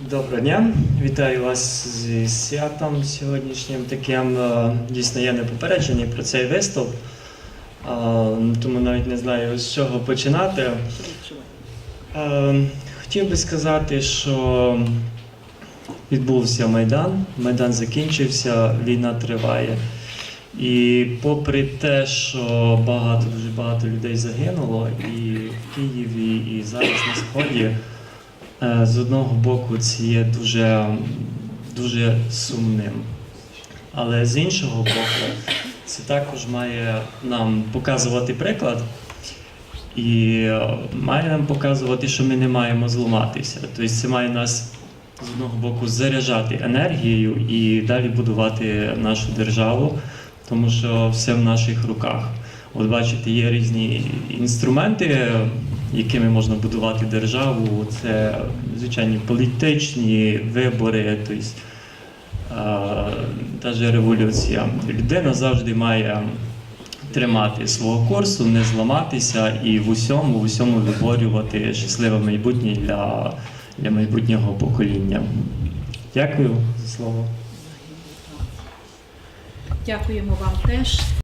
Доброго дня, вітаю вас зі святом сьогоднішнім таким. Е, Дійсно, я не попереджений про цей виступ, е, тому навіть не знаю з чого починати. Е, Хотів би сказати, що відбувся Майдан, Майдан закінчився, війна триває. І попри те, що багато, дуже багато людей загинуло і в Києві, і зараз на Сході. Е, З одного боку, це є дуже, дуже сумним. Але з іншого боку, це також має нам показувати приклад і має нам показувати, що ми не маємо зламатися. Тобто це має нас з одного боку заряджати енергією і далі будувати нашу державу, тому що все в наших руках. От бачите, є різні інструменти, якими можна будувати державу. Це звичайні політичні вибори, тобто навіть революція. Людина завжди має тримати свого курсу, не зламатися і в усьому, в усьому виборювати щасливе майбутнє для, для майбутнього покоління. Дякую за слово. Дякуємо вам теж.